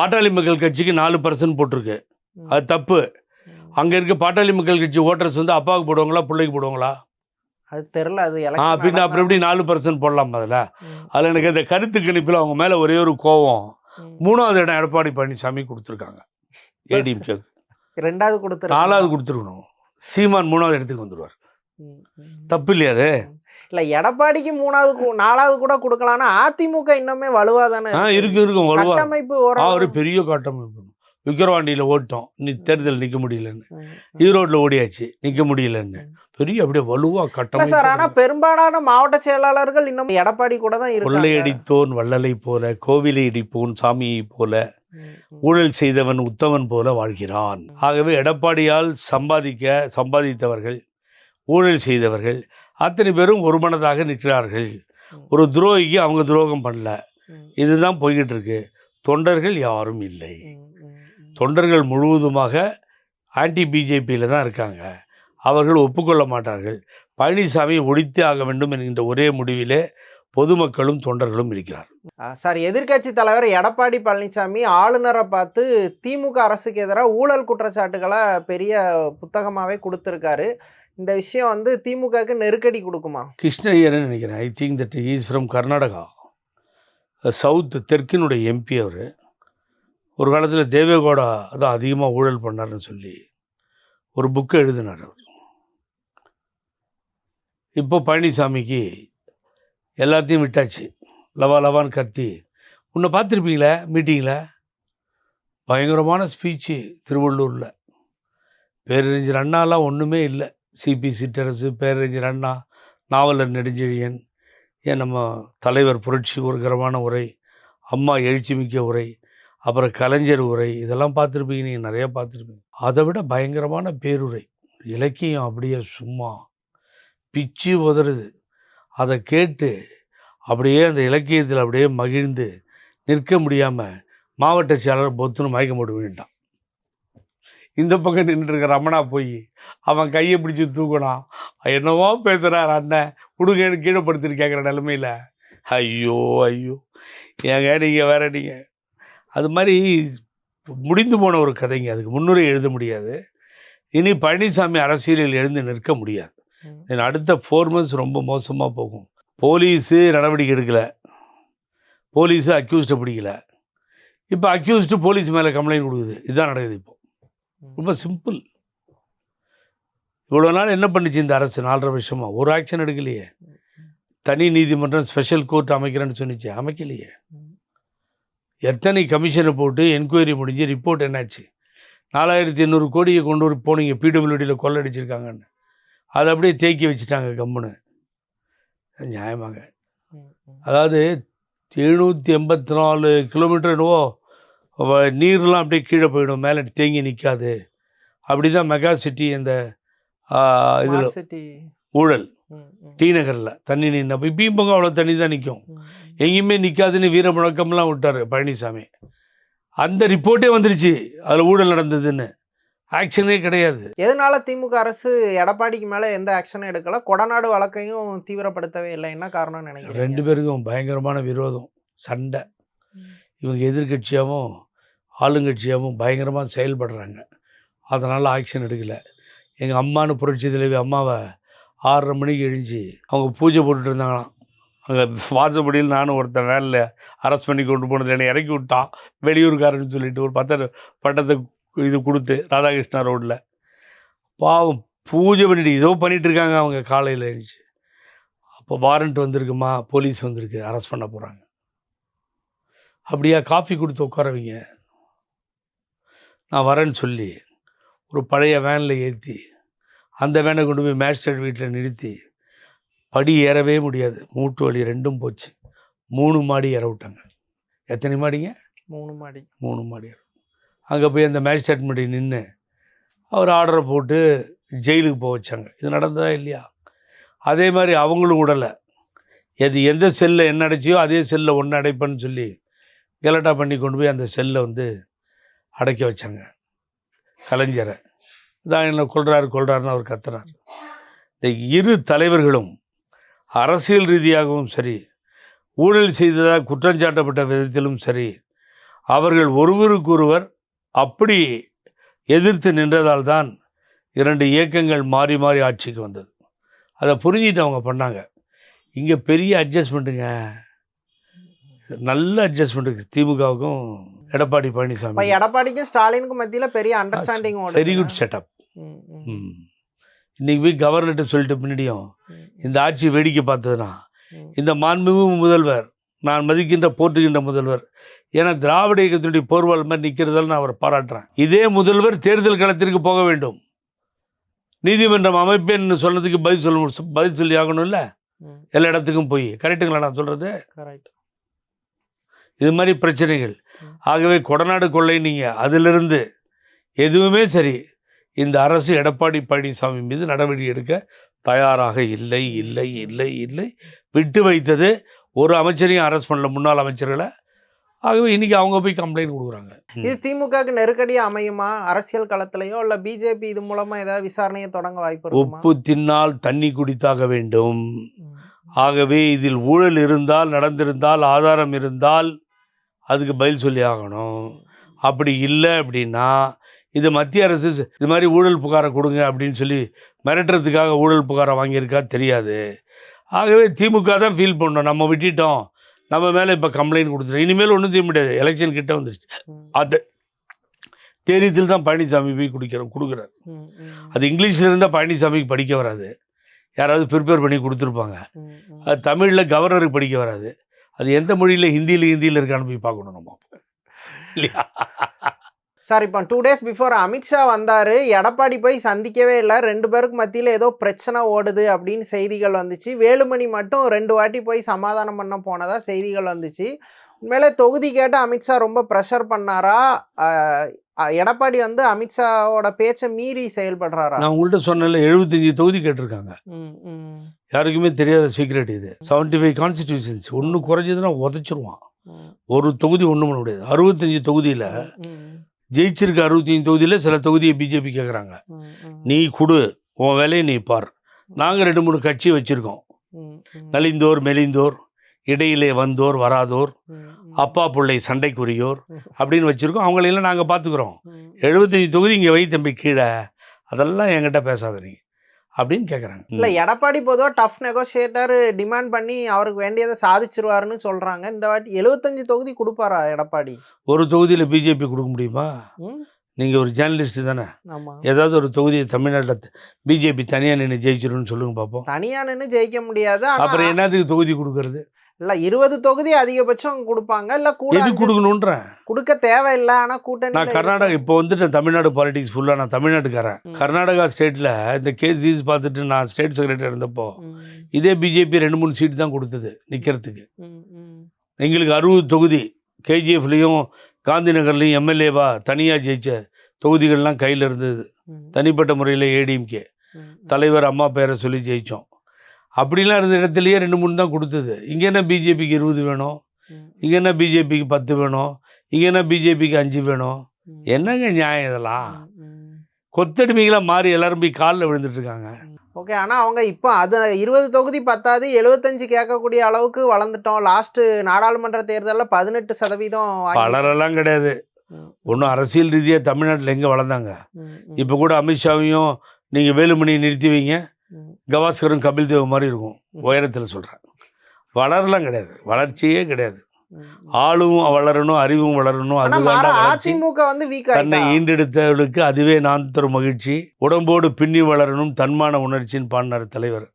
பாட்டாளி மக்கள் கட்சிக்கு நாலு பர்சன்ட் போட்டிருக்கு. அது தப்பு. அங்கே இருக்க பாட்டாளி மக்கள் கட்சி ஓட்டர்ஸ் வந்து அப்பாவுக்கு போடுவாங்களா பிள்ளைக்கு போடுவாங்களா? அது தெரியல அது ஆ பின்ன அப்புறம் எப்படி நாலு பர்சன்ட் போடலாம் அதில்? அதில் எனக்கு அந்த கருத்து கணிப்பில் அவங்க மேலே ஒரே ஒரு கோவம். மூணாவது இடம் எடப்பாடி பழனிசாமி கொடுத்துருக்காங்க. ஏடிஎம்கே. ரெண்டாவது கொடுத்துரு நாலாவது கொடுத்துருக்கணும். சீமான் மூணாவது இடத்துக்கு வந்துடுவார் தப்பு இல்லையா அது? இல்ல எடப்பாடிக்கு மூணாவது நாலாவது கூட கொடுக்கலாம்னா அதிமுக இன்னுமே வலுவா தானே இருக்கு. இருக்கும் வலுவா. கட்டமைப்பு ஒரு பெரிய கட்டமைப்பு. விக்கிரவாண்டியில் ஓட்டோம். நீ தேர்தல் நிற்க முடியலன்னு. ஈரோட்டில் ஓடியாச்சு. நிற்க முடியலன்னு. பெரிய அப்படியே வலுவா இல்ல சார் ஆனா கட்டமைப்பு பெரும்பாலான மாவட்ட செயலாளர்கள் இன்னும் எடப்பாடி கூட தான் கொள்ளையடித்தோன் வள்ளலை போல கோவிலை இடிப்போன் சாமியை போல. ஊழல் செய்தவன் உத்தமன் போல வாழ்கிறான். ஆகவே எடப்பாடியால் சம்பாதிக்க சம்பாதித்தவர்கள் ஊழல் செய்தவர்கள் அத்தனை பேரும் ஒருமனதாக நிற்கிறார்கள். ஒரு துரோகிக்கு அவங்க துரோகம் பண்ணல. இதுதான் போய்கிட்டு இருக்கு தொண்டர்கள் யாரும் இல்லை. தொண்டர்கள் முழுவதுமாக ஆன்டி பிஜேபியில் தான் இருக்காங்க. அவர்கள் ஒப்புக்கொள்ள மாட்டார்கள். பழனிசாமி ஒழித்தே ஆக வேண்டும் என்கின்ற ஒரே முடிவிலே பொதுமக்களும் தொண்டர்களும் இருக்கிறார். சார் எதிர்க்கட்சி தலைவர் எடப்பாடி பழனிசாமி ஆளுநரை பார்த்து திமுக அரசுக்கு எதிராக ஊழல் குற்றச்சாட்டுகளை பெரிய புத்தகமாவே கொடுத்துருக்காரு. இந்த விஷயம் வந்து திமுகவுக்கு நெருக்கடி கொடுக்குமா? கிருஷ்ணய்யர்னு நினைக்கிறேன். I think that is from Karnataka south தெற்கினுடைய MP அவர். ஒரு காலத்தில் தேவேகவுடா தான் அதிகமாக ஊழல் பண்ணாருன்னு சொல்லி ஒரு புக்கு எழுதினார் அவர். இப்போ பழனிசாமிக்கு எல்லாத்தையும் விட்டாச்சு. லவா லவான்னு கத்தி. உன்னை பார்த்துருப்பீங்களே? மீட்டிங்கில் பயங்கரமான ஸ்பீச்சு திருவள்ளூரில். பேரறிஞர் அண்ணாலாம் ஒன்றுமே இல்லை. சிபி சிற்றரசு பேரறிஞர் அண்ணா நாவலர் நெடுஞ்செழியன் ஏன் நம்ம தலைவர் புரட்சி உருகரமான உரை அம்மா எழுச்சிமிக்க உரை அப்புறம் கலைஞர் உரை இதெல்லாம் பார்த்துருப்பீங்க நீங்கள் நிறையா பார்த்துருப்பீங்க. அதை விட பயங்கரமான பேருரை இலக்கியம் அப்படியே சும்மா பிச்சு உதறுது. அதை கேட்டு அப்படியே அந்த இலக்கியத்தில் அப்படியே மகிழ்ந்து நிற்க முடியாமல் மாவட்ட செயலாளர் பொத்துன்னு மயக்க போட்டு வேண்டான் இந்த பக்கம் நின்றுருக்க ரமணா போய் அவன் கையை பிடிச்சி தூக்கினான். என்னவோ பேசுகிறார் அண்ணன். கொடுங்கன்னு கீழே படுத்துட்டு கேட்குற நிலமையில. ஐயோ ஐயோ. ஏங்க நீங்கள் வேற நீங்கள் அது மாதிரி முடிந்து போன ஒரு கதைங்க. அதுக்கு முன்னுரை எழுத முடியாது. இனி பழனிசாமி அரசியலில் எழுந்து நிற்க முடியாது. அடுத்த ஃபோர் மந்த்ஸ் ரொம்ப மோசமாக போகும். போலீஸு நடவடிக்கை எடுக்கலை. போலீஸு அக்யூஸ்டை பிடிக்கல. இப்போ அக்யூஸ்டு போலீஸ் மேலே கம்ப்ளைண்ட் கொடுக்குது. இதுதான் நடக்குது இப்போ. ரொம்ப சிம்பிள். இவ்வளோ நாள் என்ன பண்ணுச்சு இந்த அரசு? நாலரை வருஷமா. ஒரு ஆக்ஷன் எடுக்கலையே. தனி நீதிமன்றம் ஸ்பெஷல் கோர்ட் அமைக்கிறேன்னு சொன்னிச்சு. அமைக்கலையே. எத்தனை கமிஷனை போட்டு என்கொயரி முடிஞ்சு ரிப்போர்ட் என்னாச்சு? நாலாயிரத்தி எண்ணூறு கோடியை கொண்டு வர போனீங்க. பிடபிள்யூடியில் கொள்ளடிச்சிருக்காங்கன்னு. அதை அப்படியே தேக்கி வச்சுட்டாங்க கம்முன்னு. ம். அதாவது எழுநூற்றி எண்பத்தி நாலு கிலோமீட்டர் என்னவோ? நீர்லாம் அப்படியே கீழே போயிடும் மேலே தேங்கி நிற்காது அப்படி தான் மெகா சிட்டி இந்த இதில். ஊழல். டி நகரில் தண்ணி நின்று இப்பயும் போங்க அவ்வளோ தண்ணி தான் நிற்கும். எங்கேயுமே நிற்காதுன்னு வீர முழக்கம்லாம் விட்டார் பழனிசாமி. அந்த ரிப்போர்ட்டே வந்துருச்சு அதில் ஊழல் நடந்ததுன்னு. ஆக்ஷனே கிடையாது. எதனால திமுக அரசு எடப்பாடிக்கு மேல எந்த ஆக்ஷனும் எடுக்கல? கொடநாடு வழக்கையும் தீவிரப்படுத்தவே இல்லை. என்ன காரணம் நினைக்கிறீங்க? ரெண்டு பேருக்கும் பயங்கரமான விரோதம் சண்டை. இவங்க எதிர்கட்சியாகவும் ஆளுங்கட்சியாகவும் பயங்கரமாக செயல்படுறாங்க. அதனால் ஆக்ஷன் எடுக்கலை. எங்கள் அம்மானு புரட்சி தலைவி அம்மாவை ஆறரை மணிக்கு எழுஞ்சி அவங்க பூஜை போட்டுட்டு இருந்தாங்களாம். அங்கே வாசப்படியில் நானும் ஒருத்தன் வேனில் அரெஸ்ட் பண்ணி கொண்டு போனது என்னை இறக்கி விட்டான். வெளியூர்காரன்னு சொல்லிட்டு ஒரு பத்த பட்டத்தை இது கொடுத்து ராதாகிருஷ்ணா ரோட்டில் பாவம் பூஜை பண்ணிட்டு ஏதோ பண்ணிகிட்ருக்காங்க இருக்காங்க அவங்க காலையில் எழுந்துச்சு அப்போ வாரண்ட் வந்திருக்குமா? போலீஸ் வந்திருக்கு அரெஸ்ட் பண்ண போகிறாங்க அப்படியா? காஃபி கொடுத்து உட்காரவீங்க. நான் வரேன்னு சொல்லி ஒரு பழைய வேனில் ஏற்றி அந்த வேனை கொண்டு போய் மேஜிஸ்ட்ரேட் வீட்டில் நிறுத்தி படி ஏறவே முடியாது. மூட்டு வலி ரெண்டும் போச்சு. மூணு மாடி ஏற விட்டாங்க. எத்தனை மாடிங்க? மூணு மாடி. மூணு மாடி அங்கே போய் அந்த மேஜிஸ்ட்ரேட் முடி நின்று அவர் ஆர்டரை போட்டு ஜெயிலுக்கு போக வச்சாங்க. இது நடந்ததா இல்லையா? அதே மாதிரி அவங்களும் விடலை எது எந்த செல்லில் என்ன அடைச்சியோ அதே செல்லில் ஒன்று அடைப்பேன்னு சொல்லி கெலட்டா பண்ணி கொண்டு போய் அந்த செல்லை வந்து அடக்கி வச்சாங்க. கலைஞரை. இதான் என்ன கொள்றாரு கொள்றாருன்னு அவர் கத்துறார். இந்த இரு தலைவர்களும் அரசியல் ரீதியாகவும் சரி ஊழல் செய்ததாக குற்றஞ்சாட்டப்பட்ட விதத்திலும் சரி அவர்கள் ஒருவருக்கொருவர் அப்படி எதிர்த்து நின்றதால் தான் இரண்டு இயக்கங்கள் மாறி மாறி ஆட்சிக்கு வந்தது. அதை புரிஞ்சிட்டு அவங்க பண்ணாங்க. இங்கே பெரிய அட்ஜஸ்ட்மெண்ட்டுங்க நல்ல அட்ஜஸ்ட்மெண்ட்டுக்கு திமுகவுக்கும் எடப்பாடி பழனிசாமி. எடப்பாடிக்கும் ஸ்டாலினுக்கும் மத்தியில பெரிய அண்டர்ஸ்டாண்டிங் வெரி குட் செட்டப் இன்னைக்கு போய் கவர்னர்கிட்ட சொல்லிட்டு பின்னாடியும் இந்த ஆட்சி வேடிக்கை பார்த்ததுன்னா இந்த மாண்புமிகு முதல்வர் நான் மதிக்கின்ற போற்றுகின்ற முதல்வர் ஏன்னா திராவிட இயக்கத்தினுடைய போர்வால் மாதிரி நிற்கிறதால நான் அவரை பாராட்டுறேன். இதே முதல்வர் தேர்தல் களத்திற்கு போக வேண்டும். நீதிமன்றம் அமைப்பேன்னு சொன்னதுக்கு பதில் சொல்ல பதில் சொல்லி ஆகணும்ல? எல்லா இடத்துக்கும் போய். கரெக்டுங்களா நான் சொல்கிறது கரெக்ட் இது மாதிரி பிரச்சனைகள். ஆகவே கொடநாடு கொள்ளை நீங்கள் அதிலிருந்து எதுவுமே சரி இந்த அரசு எடப்பாடி பழனிசாமி மீது நடவடிக்கை எடுக்க தயாராக இல்லை இல்லை இல்லை இல்லை. விட்டு வைத்தது ஒரு அமைச்சரையும் அரெஸ்ட் பண்ணல முன்னாள் அமைச்சர்களை. ஆகவே இன்னைக்கு அவங்க போய் கம்ப்ளைண்ட் கொடுக்குறாங்க. இது திமுகவுக்கு நெருக்கடியா அமையுமா? அரசியல் களத்திலயோ இல்ல பிஜேபி இது மூலமா ஏதாவது விசாரணையை தொடங்க வாய்ப்பு உப்பு தின்னால் தண்ணி குடித்தாக வேண்டும். ஆகவே இதில் ஊழல் இருந்தால் நடந்திருந்தால் ஆதாரம் இருந்தால் அதுக்கு பதில் சொல்லி ஆகணும். அப்படி இல்லை அப்படின்னா இது மத்திய அரசு இது மாதிரி ஊழல் புகாரை கொடுங்க அப்படின்னு சொல்லி மிரட்டுறதுக்காக ஊழல் புகாரை வாங்கியிருக்கா தெரியாது. ஆகவே திமுக தான் ஃபீல் பண்ணோம் நம்ம விட்டுட்டோம். நம்ம மேலே இப்போ கம்ப்ளைண்ட் கொடுத்துட்டோம். இனிமேல் ஒன்றும் செய்ய முடியாது. எலெக்ஷன் கிட்ட வந்துருச்சு. அது தேரியத்தில் தான் பழனிசாமி போய் குடிக்கிறோம் கொடுக்குறாரு. அது இங்கிலீஷில் இருந்தால் பழனிசாமிக்கு படிக்க வராது. யாராவது ப்ரிப்பேர் பண்ணி கொடுத்துருப்பாங்க. அது தமிழில் கவர்னருக்கு படிக்க வராது. அது எந்த மொழியில் ஹிந்தியில் ஹிந்தியில் இருக்கான்னு போய் பார்க்கணும் நம்ம. இல்லையா? சார் இப்போ டூ டேஸ் பிஃபோர் அமித்ஷா வந்தார் எடப்பாடி போய் சந்திக்கவே இல்லை. ரெண்டு பேருக்கு மத்தியில் ஏதோ பிரச்சனை ஓடுது அப்படின்னு செய்திகள் வந்துச்சு. வேலுமணி மட்டும் ரெண்டு வாட்டி போய் சமாதானம் பண்ண போனதாக செய்திகள் வந்துச்சு. உண்மையிலே தொகுதி கேட்டால் அமித்ஷா ரொம்ப ப்ரெஷர் பண்ணாரா? எடப்பாடி வந்து அமித்ஷாவோட பேச்சை மீறி செயல்படுறாரா? நான் உங்கள்கிட்ட சொன்னேன்ல எழுபத்தஞ்சு தொகுதி கேட்டிருக்காங்க. யாருக்குமே தெரியாத சீக்ரெட் இது. செவன்ட்டி ஃபைவ் கான்ஸ்டிடியூஷன்ஸ் ஒன்று குறைஞ்சதுன்னா உதச்சிருவான். ஒரு தொகுதி ஒன்றும் பண்ண முடியாது. அறுபத்தஞ்சு தொகுதியில் ஜெயிச்சிருக்க அறுபத்தஞ்சு தொகுதியில் சில தொகுதியை பிஜேபி கேட்குறாங்க நீ கொடு உன் வேலையை நீ பார். நாங்கள் ரெண்டு மூணு கட்சி வச்சுருக்கோம். நலிந்தோர் மெலிந்தோர் இடையிலே வந்தோர் வராதோர். அப்பா பிள்ளை சண்டைக்குரியோர். அப்படின்னு வச்சுருக்கோம். அவங்களையெல்லாம் நாங்கள் பார்த்துக்குறோம் எழுபத்தஞ்சு தொகுதி இங்கே வை தம்பி கீழே. அதெல்லாம் என்கிட்ட பேசாத நீ அப்படின்னு கேட்குறாங்க இல்ல எடப்பாடி பொதுவாக டஃப் நெகோசியேட்டர் டிமாண்ட் பண்ணி அவருக்கு வேண்டியதை சாதிச்சிருவாருன்னு சொல்றாங்க. இந்த வாட்டி எழுபத்தஞ்சு தொகுதி கொடுப்பாரா எடப்பாடி? ஒரு தொகுதியில் பிஜேபி கொடுக்க முடியுமா? நீங்கள் ஒரு ஜேர்னலிஸ்ட் தானே. ஏதாவது ஒரு தொகுதியை தமிழ்நாட்டில் பிஜேபி தனியாக நின்று ஜெயிச்சிரும்னு சொல்லுங்க பார்ப்போம் தனியா நின்னு ஜெயிக்க முடியாது அப்புறம் என்னத்துக்கு தொகுதி கொடுக்கறது? இல்ல இருபது தொகுதி அதிகபட்சம் கொடுப்பாங்க. இல்ல கூட எது அஞ்சு கொடுக்கணுன்றேன் கொடுக்க தேவையில்லை ஆனா கூட்டணி நான் கர்நாடகா இப்போ வந்துட்டு தமிழ்நாடு பாலிடிக்ஸ் ஃபுல்லாக நான் தமிழ்நாட்டுக்காரன். கர்நாடகா ஸ்டேட்டில் இந்த கேஸ் பார்த்துட்டு நான் ஸ்டேட் செக்ரட்டரி இருந்தப்போ இதே பிஜேபி ரெண்டு மூணு சீட்டு தான் கொடுத்தது நிற்கிறதுக்கு எங்களுக்கு அறுபது தொகுதி கேஜிஎஃப்லேயும் காந்தி நகர்லேயும் எம்எல்ஏவா தனியாக ஜெயிச்ச தொகுதிகள்லாம் கையில் இருந்தது. தனிப்பட்ட முறையில் ஏடிஎம்கே தலைவர் அம்மா பேரை சொல்லி ஜெயித்தோம் அப்படிலாம் இருந்த இடத்துலையே ரெண்டு மூணு தான் கொடுத்தது. இங்கே என்ன பிஜேபிக்கு இருபது வேணும்? இங்கே என்ன பிஜேபிக்கு பத்து வேணும்? இங்கே என்ன பிஜேபிக்கு அஞ்சு வேணும்? என்னங்க நியாயம் இதெல்லாம்? கொத்தடிமைகளாக மாறி எல்லாரும் போய் காலில் விழுந்துட்டு இருக்காங்க ஓகே ஆனா அவங்க இப்போ அது இருபது தொகுதி பத்தாது எழுபத்தஞ்சு கேட்கக்கூடிய அளவுக்கு வளர்ந்துட்டோம். லாஸ்ட் நாடாளுமன்ற தேர்தலில் பதினெட்டு சதவீதம் பலரெல்லாம் கிடையாது. ஒன்றும் அரசியல் ரீதியாக தமிழ்நாட்டில் எங்கே வளர்ந்தாங்க? இப்போ கூட அமித்ஷாவையும் நீங்கள் வேலுமணியை நிறுத்தி வைங்க. கவாஸ்கரும் கபில் தேவ் மாதிரி இருக்கும். உயரத்தில் சொல்கிறேன் வளரலாம் கிடையாது. வளர்ச்சியே கிடையாது. ஆளும் வளரணும் அறிவும் வளரணும். அதிமுக வந்து தன்னை ஈண்டெடுத்தவர்களுக்கு அதுவே நான் தரும் மகிழ்ச்சி. உடம்போடு பின்னி வளரணும் தன்மான உணர்ச்சின்னு பாடினார் தலைவர்.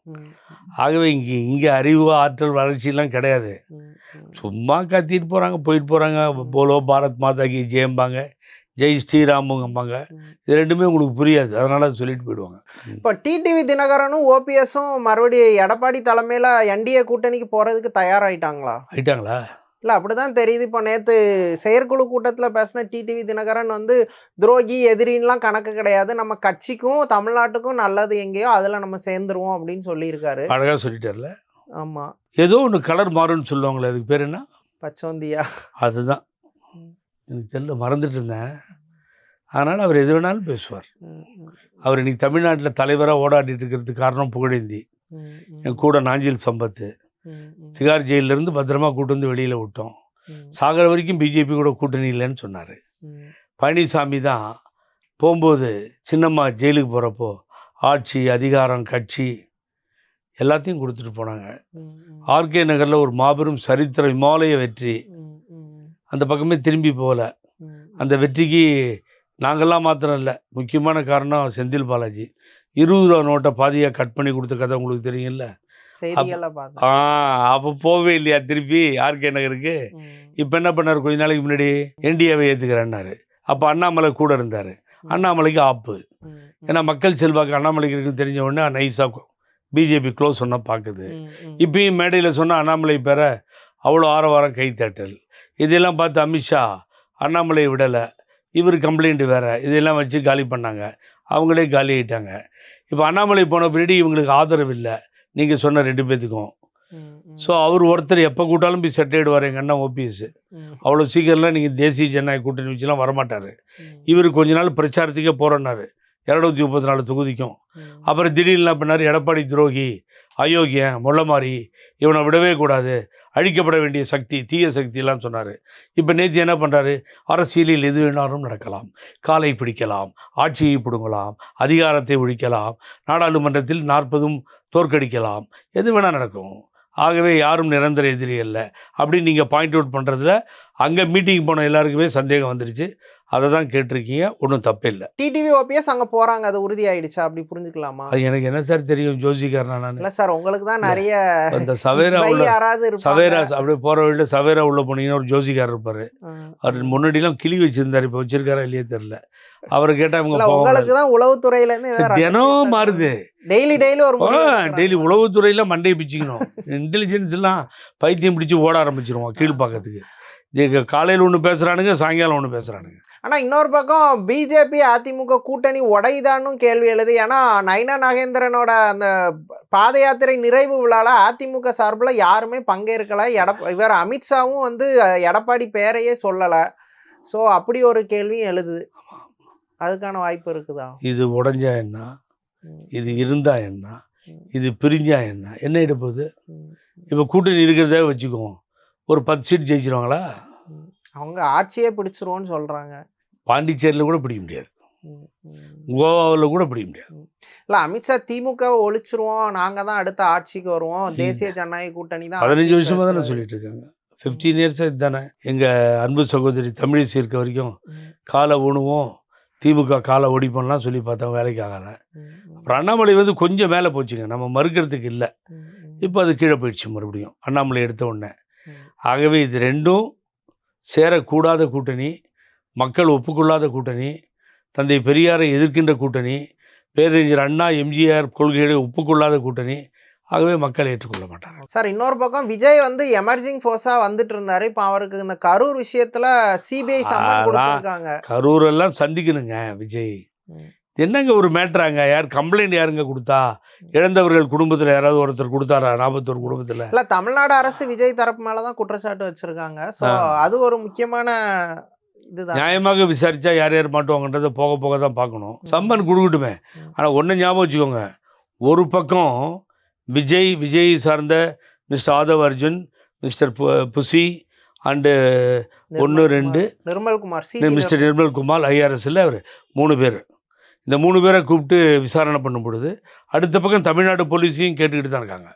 ஆகவே இங்கே இங்கே அறிவு ஆற்றல் வளர்ச்சியெல்லாம் கிடையாது. சும்மா கத்திட்டு போகிறாங்க போயிட்டு போகிறாங்க போலோ பாரத் மாதா கி ஜெயம்பாங்க. ஜெய் ஸ்ரீராமுங்கம்பாங்க. இது ரெண்டுமே உங்களுக்கு புரியாது. அதனால அதை சொல்லிட்டு போயிடுவாங்க. இப்போ டிடிவி தினகரனும் ஓபிஎஸும் மறுபடியும் எடப்பாடி தலைமையில என்டிஏ கூட்டணிக்கு போறதுக்கு தயாராயிட்டாங்களா? ஆயிட்டாங்களா? இல்ல அப்படிதான் தெரியுது. இப்போ நேத்து செயற்குழு கூட்டத்துல பேசின டிடிவி தினகரன் வந்து துரோகி எதிரின்லாம் கணக்கு கிடையாது. நம்ம கட்சிக்கும் தமிழ்நாட்டுக்கும் நல்லது எங்கேயோ அதுல நம்ம சேர்ந்துருவோம் அப்படின்னு சொல்லியிருக்காரு. அழகாக சொல்லிட்டார்ல. ஆமா. ஏதோ ஒன்று கலர் மாறும்னு சொல்லுவாங்களே அதுக்கு பேர் என்ன? பச்சோந்தியா. அதுதான். எனக்கு தெரியல மறந்துட்டு இருந்தேன். அதனால் அவர் எது வேணாலும் பேசுவார். அவர் இன்னைக்கு தமிழ்நாட்டில் தலைவராக ஓடாடிட்டு இருக்கிறதுக்கு காரணம் புகழேந்தி. என் கூட நாஞ்சில் சம்பத்து. திகார் ஜெயிலிருந்து பத்திரமா கூட்டு வந்து வெளியில் விட்டோம். ம், சாகிற வரைக்கும் பிஜேபி கூட கூட்டணி இல்லைன்னு சொன்னார். பழனிசாமி தான் போகும்போது சின்னம்மா ஜெயிலுக்கு போகிறப்போ ஆட்சி அதிகாரம் கட்சி எல்லாத்தையும் கொடுத்துட்டு போனாங்க. ஆர்கே நகரில் ஒரு மாபெரும் சரித்திர இமாலய வெற்றி. அந்த பக்கமே திரும்பி போகல. அந்த வெற்றிக்கு நாங்கள்லாம் மாத்திரம் இல்லை. முக்கியமான காரணம் செந்தில் பாலாஜி. இருபது ரூபா நோட்டை பாதியாக கட் பண்ணி கொடுத்த கதை உங்களுக்கு தெரியும்ல? ஆ அப்போ போகவே இல்லையா திருப்பி? ஆர்கே நகருக்கு இப்போ என்ன பண்ணார்? கொஞ்ச நாளைக்கு முன்னாடி என்டிஏவை ஏற்றுக்கிறேன்னாரு அப்போ அண்ணாமலை கூட இருந்தார். அண்ணாமலைக்கு ஆப்பு. ஏன்னா மக்கள் செல்வாக்கு அண்ணாமலைக்கு இருக்குன்னு தெரிஞ்ச உடனே நைஸாக பிஜேபி க்ளோஸ் சொன்னால் பார்க்குது இப்பயும் மேடையில் சொன்ன அண்ணாமலை பேர அவ்வளோ ஆரவாரம் கைத்தட்டல் இதெல்லாம் பார்த்து அமித்ஷா அண்ணாமலையை விடலை. இவர் கம்ப்ளைண்ட் வேற. இதெல்லாம் வச்சு காலி பண்ணாங்க. அவங்களே காலி ஆயிட்டாங்க. இப்போ அண்ணாமலை போன பின்னாடி இவங்களுக்கு ஆதரவு இல்லை. நீங்கள் சொன்ன ரெண்டு பேத்துக்கும். ஸோ அவர் ஒருத்தர் எப்போ கூட்டாலும் போய் செட் ஆகிடுவார் எங்கள் அண்ணன் ஓபிஎஸ் அவ்வளோ சீக்கிரம்லாம் நீங்கள் தேசிய ஜனநாயக கூட்டணி வச்சுலாம் வரமாட்டார். இவர் கொஞ்ச நாள் பிரச்சாரத்துக்கே போகிறோன்னாரு இரநூத்தி முப்பத்தி நாலு தொகுதிக்கும். அப்புறம் திடீர்னு என்ன பண்ணார்? எடப்பாடி துரோகி அயோக்கியன் முள்ளமாரி இவனை விடவே கூடாது. அழிக்கப்பட வேண்டிய சக்தி தீய சக்தியெல்லாம் சொன்னார். இப்போ நேற்று என்ன பண்ணுறாரு அரசியலில் எது வேணாலும் நடக்கலாம். காலை பிடிக்கலாம் ஆட்சியை பிடுங்கலாம் அதிகாரத்தை ஒழிக்கலாம் நாடாளுமன்றத்தில் நாற்பதும் தோற்கடிக்கலாம். எது வேணால் நடக்கும். ஆகவே யாரும் நிரந்தர எதிரி அல்ல. அப்படின்னு நீங்கள் பாயிண்ட் அவுட் பண்ணுறதுல அங்கே மீட்டிங் போன எல்லாருக்குமே சந்தேகம் வந்துருச்சு. அதை தான் கேட்டிருக்கீங்க ஒன்றும் தப்பு இல்லை டிடிவி ஓபிஎஸ் அங்க போறாங்க. அது உறுதி ஆயிடுச்சா அப்படி புரிஞ்சுக்கலாமா? அது எனக்கு என்ன சார் தெரியும்? ஜோசிக்காரனா நான்? இல்ல சார் உங்களுக்கு தான் நிறைய அந்த சவேரா யாராவது சவேரா அப்படியே போகிற வழியில் சவேரா உள்ள போனீங்கன்னா ஒரு ஜோசிக்காரர் இருப்பார். அவர் முன்னாடிலாம் கிளி வச்சிருந்தார். இப்போ வச்சிருக்காரா இல்லையே தெரில அவரை கேட்டால் இவங்க உங்களுக்கு தான் உளவுத்துறையில இருந்து தினம் மாறுது. டெய்லி டெய்லி ஒரு. டெய்லி உளவுத்துறையில மண்டையை பிச்சுக்கணும். இன்டெலிஜென்ஸ் எல்லாம் பைத்தியம் பிடிச்சி ஓட ஆரம்பிச்சிருவோம் கீழ்ப்பாக்கத்துக்கு. காலையில் ஒன்று பேசுகிறானுங்க சாயங்காலம் ஒன்று பேசுகிறானுங்க ஆனா இன்னொரு பக்கம் பிஜேபி அதிமுக கூட்டணி உடையுதான்னு கேள்வி எழுது. ஏன்னா நைனா நாகேந்திரனோட அந்த பாத யாத்திரை நிறைவு விழால அதிமுக சார்பில் யாருமே பங்கேற்கல. எடப் இவர் அமித்ஷாவும் வந்து எடப்பாடி பேரையே சொல்லல. ஸோ அப்படி ஒரு கேள்வியும் எழுது. அதுக்கான வாய்ப்பு இருக்குதா? இது உடஞ்சா என்ன? இது இருந்தா என்ன? இது பிரிஞ்சா என்ன? என்ன ம், இப்போ கூட்டணி இருக்கிறதே வச்சுக்குவோம். ஒரு பத்து சீட் ஜெயிச்சிருவாங்களா. அவங்க ஆட்சியே பிடிச்சிருவோன்னு சொல்றாங்க. பாண்டிச்சேரியில் கூட பிடிக்க முடியாது. கோவாவில் கூட பிடிக்க முடியாது. இல்ல அமித்ஷா திமுக ஒழிச்சிருவோம். நாங்க தான் அடுத்த ஆட்சிக்கு வருவோம். தேசிய ஜனநாயக கூட்டணி தான் பதினஞ்சு ஆட்சிக்கு வருஷமா தானே. சொல்லிட்டு இருக்காங்க. ஃபிஃப்டீன் இயர்ஸாக இதுதானே. எங்கள் அன்பு சகோதரி தமிழிசை இருக்க வரைக்கும் காலை ஊணுவோம். திமுக காலை ஒடிப்போம்லாம் சொல்லி பார்த்தோம் வேலைக்கு ஆகலை அப்புறம் அண்ணாமலை வந்து கொஞ்சம் மேலே போச்சுங்க. நம்ம மறுக்கிறதுக்கு இல்லை. இப்போ அது கீழே போயிடுச்சு மறுபடியும். அண்ணாமலை எடுத்த உடனே. ஆகவே இது ரெண்டும் சேரக்கூடாத கூட்டணி மக்கள் ஒப்புக்கொள்ளாத கூட்டணி தந்தை பெரியாரை எதிர்க்கின்ற கூட்டணி பேரறிஞர் அண்ணா எம்ஜிஆர் கொள்கைகளை ஒப்புக்கொள்ளாத கூட்டணி ஆகவே மக்கள் ஏற்றுக்கொள்ள மாட்டாங்க சார் இன்னொரு பக்கம் விஜய் வந்து எமர்ஜிங் ஃபோர்ஸா வந்துட்டு இருந்தாரு இப்ப அவருக்கு இந்த கரூர் விஷயத்துல சிபிஐ சம்மன். கொடுத்திருக்காங்க கரூர் எல்லாம் சந்திக்கணுங்க விஜய். என்னங்க ஒரு மேட்ராங்க? யார் கம்ப்ளைண்ட் யாருங்க கொடுத்தா? இழந்தவர்கள் குடும்பத்தில் யாராவது ஒருத்தர் கொடுத்தாரா? நாற்பத்தோரு குடும்பத்தில். இல்ல தமிழ்நாடு அரசு விஜய் தரப்பு மேலதான் குற்றச்சாட்டு வச்சிருக்காங்க. ஆ. அது ஒரு முக்கியமான இதுதான். நியாயமாக விசாரிச்சா யார் யார் மாட்டுவாங்கன்றதை போக போக தான் பார்க்கணும். சம்மன் கொடுக்கட்டுமே. ஆனால் ஒன்று ஞாபகம் வச்சுக்கோங்க. ஒரு பக்கம் விஜய் விஜய் சார்ந்த மிஸ்டர் ஆதவ் அர்ஜுன் மிஸ்டர் பு- புசி அண்டு ஒன்று ரெண்டு குமார், நிர்மல் குமார் சி. மிஸ்டர் நிர்மல் குமார் ஐஆர்எஸ்ல அவர் மூணு பேர். இந்த மூணு பேரை கூப்பிட்டு விசாரணை பண்ணும் பொழுது அடுத்த பக்கம் தமிழ்நாடு போலீஸையும் கேட்டுக்கிட்டு தான் இருக்காங்க.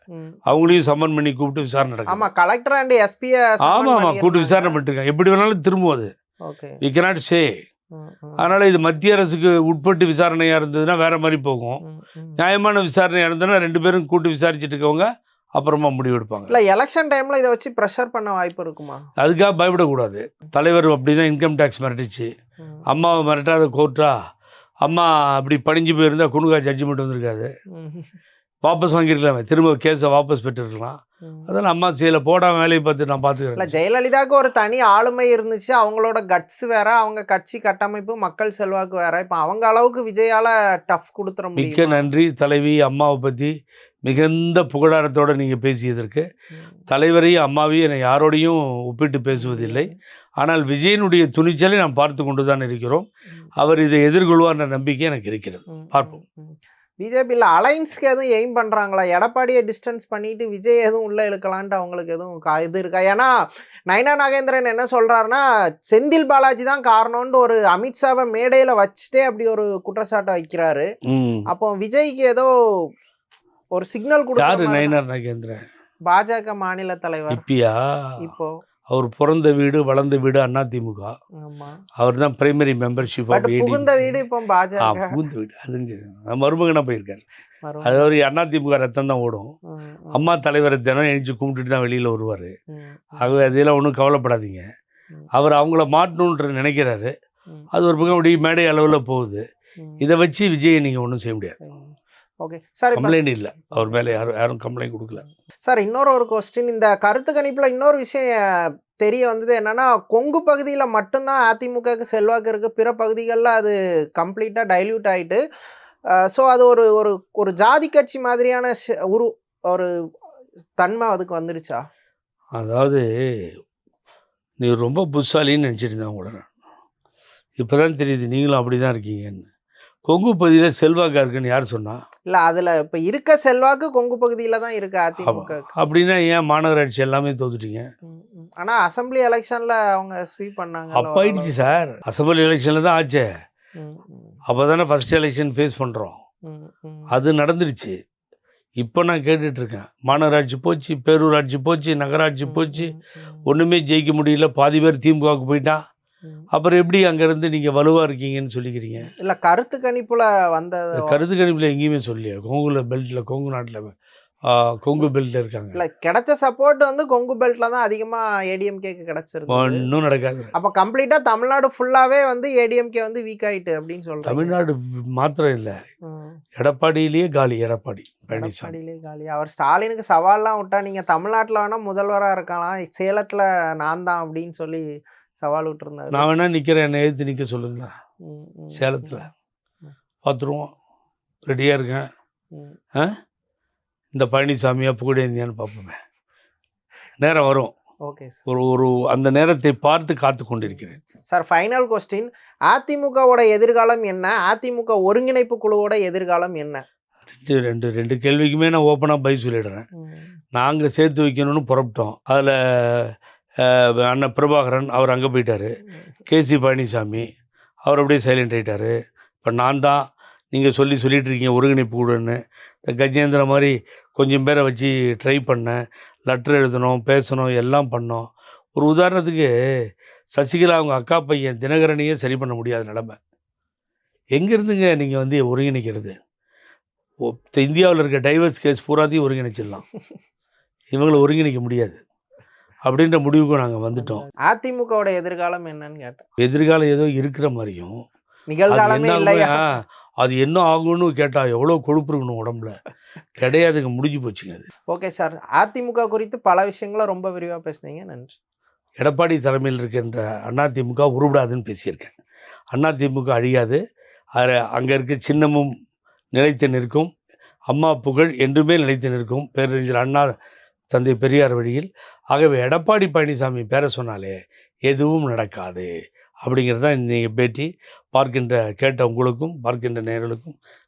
அவங்களையும் சம்மன் பண்ணி கூப்பிட்டு விசாரணை நடக்கும் கலெக்டர் அண்ட் எஸ்பி ஆமாம் ஆமாம் கூப்பிட்டு விசாரணை பண்ணிருக்காங்க எப்படி வேணாலும் திரும்பும் அது. ஓகே. வி cannot சே அதனால் இது மத்திய அரசுக்கு உட்பட்டு விசாரணையாக இருந்ததுன்னா வேற மாதிரி போகும். நியாயமான விசாரணையாக இருந்ததுன்னா ரெண்டு பேரும் கூட்டு விசாரிச்சுட்டு இருக்கவங்க அப்புறமா முடிவு எடுப்பாங்க. இல்ல எலெக்ஷன் டைம்ல இதை வச்சு ப்ரெஷர் பண்ண வாய்ப்பு இருக்குமா? அதுக்காக பயப்படக்கூடாது. தலைவர் அப்படி தான் இன்கம் டேக்ஸ் மிரட்டுச்சு அம்மாவை மிரட்டாத கோர்ட்டா அம்மா அப்படி பணிஞ்சு போயிருந்தா குணுகா ஜட்ஜ்மெண்ட் வந்திருக்காது. வாபஸ் வாங்கியிருக்கலாமே திரும்ப கேஸை வாபஸ் பெற்றுருக்கலாம். அதெல்லாம் அம்மா செய்யல போடாம வேலையை பார்த்து நான் பார்த்துக்கிறேன். ஜெயலலிதாவுக்கு ஒரு தனி ஆளுமை இருந்துச்சு. அவங்களோட கட்ஸ் வேற அவங்க கட்சி கட்டமைப்பு மக்கள் செல்வாக்கு வேற. இப்ப அவங்க அளவுக்கு விஜயால டஃப் கொடுத்துற மிக்க நன்றி தலைவி அம்மாவை பற்றி மிகுந்த புகழாரத்தோடு நீங்கள் பேசியதற்கு. தலைவரையும் அம்மாவையும் என்னை யாரோடையும் ஒப்பிட்டு பேசுவதில்லை. ஆனால் விஜயனுடைய துணிச்சலை நாம் பார்த்து கொண்டு தான் இருக்கிறோம் அவர் இதை எதிர்கொள்வார் என்ற நம்பிக்கை எனக்கு இருக்கிறது. பார்ப்போம். பிஜேபியில் அலைன்ஸ்க்கு எதுவும் எய்ம் பண்ணுறாங்களா எடப்பாடியை டிஸ்டன்ஸ் பண்ணிட்டு விஜய் எதுவும் உள்ளே இழுக்கலான்ட்டு அவங்களுக்கு எதுவும் கா இது இருக்கா? ஏன்னா நயனா நாகேந்திரன் என்ன சொல்கிறாருன்னா செந்தில் பாலாஜி தான் காரணம்னு ஒரு அமித்ஷாவை மேடையில் வச்சுட்டே அப்படி ஒரு குற்றச்சாட்டை வைக்கிறாரு. அப்போ விஜய்க்கு ஏதோ ஒரு சிக்னல் கொடுக்குற நயனார் நாகேந்திரன்? பாஜக மாநில தலைவர். இப்போ அவர் பிறந்த வீடு வளர்ந்த வீடு அதிமுக ஆமா. அவர் தான் பிரைமரி மெம்பர்ஷிப் புகுந்த வீடு இப்போ பாஜக. புகுந்த வீடு. அது மருமகனா போயிருக்காரு. அது ஒரு அதிமுக ரத்தம் தான் ஓடும். அம்மா தலைவரை தினம் எழுந்து கும்பிட்டுட்டு தான் வெளியில் வருவார். ஆகவே அதெல்லாம் ஒன்றும் கவலைப்படாதீங்க. அவர் அவங்கள மாட்டணுன்ற நினைக்கிறாரு. அது ஒரு பக்கம் அப்படி மேடை அளவில் போகுது. இதை வச்சு விஜயை நீங்கள் ஒன்றும் செய்ய முடியாது. ஓகே சார் கம்ப்ளைண்ட் இல்லை. அவர் மேலே யாரும் யாரும் கம்ப்ளைண்ட் கொடுக்கல. சார் இன்னொரு ஒரு கொஸ்டின் இந்த கருத்து கணிப்பில் இன்னொரு விஷயம் தெரிய வந்தது என்னன்னா கொங்கு பகுதியில் மட்டும்தான் அதிமுகவுக்கு செல்வாக்கு இருக்கு. பிற பகுதிகளில் அது கம்ப்ளீட்டாக டைல்யூட் ஆயிட்டு ஸோ அது ஒரு ஒரு ஒரு ஜாதி கட்சி மாதிரியான உரு ஒரு தன்மை அதுக்கு வந்துருச்சா? அதாவது நீ ரொம்ப புத்தாலின்னு நினச்சிட்டு இருந்தேன் உங்களை இப்போ தான் தெரியுது நீங்களும் அப்படி தான் இருக்கீங்கன்னு. கொங்கு பகுதியில் செல்வாக்கா இருக்குன்னு யார் சொன்னா? இல்லை அதில் இப்போ இருக்க செல்வாக்கு கொங்கு பகுதியில் தான் இருக்கு அதிமுக அப்படின்னா ஏன் மாநகராட்சி எல்லாமே தோத்துட்டீங்க? ஆனால் அசெம்பிளி எலெக்ஷனில் அவங்க ஸ்வீப் பண்ணாங்க. அப்போ ஆயிடுச்சு சார். அசம்பிளி எலெக்ஷனில் தான் ஆச்சே. அப்போ தானே ஃபஸ்ட் எலெக்ஷன் ஃபேஸ் பண்ணுறோம் அது நடந்துடுச்சு இப்போ நான் கேட்டுட்டு இருக்கேன். மாநகராட்சி போச்சு பேரூராட்சி போச்சு நகராட்சி போச்சு. ஒன்றுமே ஜெயிக்க முடியல. பாதி பேர் திமுகவுக்கு போயிட்டான் அப்புறம் எப்படி அங்கேருந்து நீங்கள் வலுவாக இருக்கீங்கன்னு சொல்லிக்கிறீங்க? இல்லை கருத்து கணிப்புல வந்தது கருத்து கணிப்பில் எங்கேயுமே சொல்லியா கொங்குல பெல்ட்டில் கொங்கு நாட்டில் கொங்கு பெல்ட்டில் இருக்காங்க. இல்ல கிடைச்ச சப்போர்ட் வந்து கொங்கு பெல்ட்ல தான் அதிகமா ஏடிஎம்கேக்கு கிடைச்சிருக்கு ஒன்றும் நடக்காது. அப்ப கம்ப்ளீட்டா தமிழ்நாடு ஃபுல்லாவே வந்து ஏடிஎம்கே வந்து வீக் ஆயிட்டு அப்படின்னு சொல்றாங்க. தமிழ்நாடு மாத்திரம் இல்லை. எடப்பாடியிலேயே காலி எடப்பாடி பழனிசாமி. எடப்பாடியிலே காலி. அவர் ஸ்டாலினுக்கு சவால்லாம் விட்டா நீங்க தமிழ்நாட்டுல வேணா முதல்வரா இருக்கலாம். சேலத்துல நான் தான் அப்படின்னு சொல்லி சவால் விட்டுருந்தாரு. நான் வேணா நிற்கிறேன் என்னை எதிர்த்து நிற்க ம், சேலத்தில். பார்த்துருவோம் ரெடியாக இருக்கேன். ம். இந்த பழனிசாமியா புகழேந்தியான்னு பார்ப்போமே நேரம் வரும். Okay sir. ஒரு ஒரு அந்த நேரத்தை பார்த்து காத்து கொண்டிருக்கிறேன். சார் ஃபைனல் கொஸ்டின் அதிமுகவோட எதிர்காலம் என்ன? அதிமுக ஒருங்கிணைப்பு குழுவோட எதிர்காலம் என்ன? ரெண்டு ரெண்டு ரெண்டு கேள்விக்குமே நான் ஓப்பனாக பை சொல்லிடுறேன். நாங்கள் சேர்த்து வைக்கணும்னு புறப்பட்டோம். அதில் அண்ணன் பிரபாகரன் அவர் அங்கே போயிட்டார். கேசி பழனிசாமி அவர் அப்படியே சைலண்ட் ஆகிட்டார் இப்போ நான் தான் நீங்கள் சொல்லி சொல்லிட்டு இருக்கீங்க ஒருங்கிணைப்பு கூடன்னு. இந்த கஜேந்திர மாதிரி கொஞ்சம் பேரை வச்சு ட்ரை பண்ணேன். லெட்டர் எழுதணும் பேசணும் எல்லாம் பண்ணோம். ஒரு உதாரணத்துக்கு சசிகலா அவங்க அக்கா பையன் தினகரனையே சரி பண்ண முடியாத நிலமை. எங்கேருந்துங்க நீங்கள் வந்து ஒருங்கிணைக்கிறது? இந்தியாவில் இருக்க டைவர்ஸ் கேஸ் பூராத்தையும் ஒருங்கிணைச்சிடலாம். இவங்களை ஒருங்கிணைக்க முடியாது. அப்படின்ற முடிவுக்கு நாங்கள் வந்துட்டோம். அதிமுகவோட எதிர்காலம் என்னன்னு கேட்டேன். எதிர்காலம் ஏதோ இருக்கிற மாதிரியும் நிகழ்காலமே இல்லையா? அது என்ன ஆகும்னு கேட்டா எவ்வளோ கொழுப்பு இருக்கணும் உடம்புல. கிடையாதுங்க முடிஞ்சு போச்சுங்க அது. Okay sir. அதிமுக குறித்து பல விஷயங்களை ரொம்ப விரிவாக பேசுனீங்க. நன்றி. எடப்பாடி தலைமையில் இருக்கின்ற அதிமுக உருவிடாதுன்னு பேசியிருக்கேன். அதிமுக அழியாது. அது அங்கே இருக்க சின்னமும் நிலைத்து நிற்கும். அம்மா புகழ் என்றுமே நிலைத்து நிற்கும். பேரறிஞர் அண்ணா தந்தை பெரியார் வழியில் ஆகவே எடப்பாடி பழனிசாமி பேர சொன்னாலே எதுவும் நடக்காது. அப்படிங்கிறது தான் நீங்கள் பேட்டி. பார்க்கின்ற கேட்ட உங்களுக்கும் பார்க்கின்ற நேர்களுக்கும்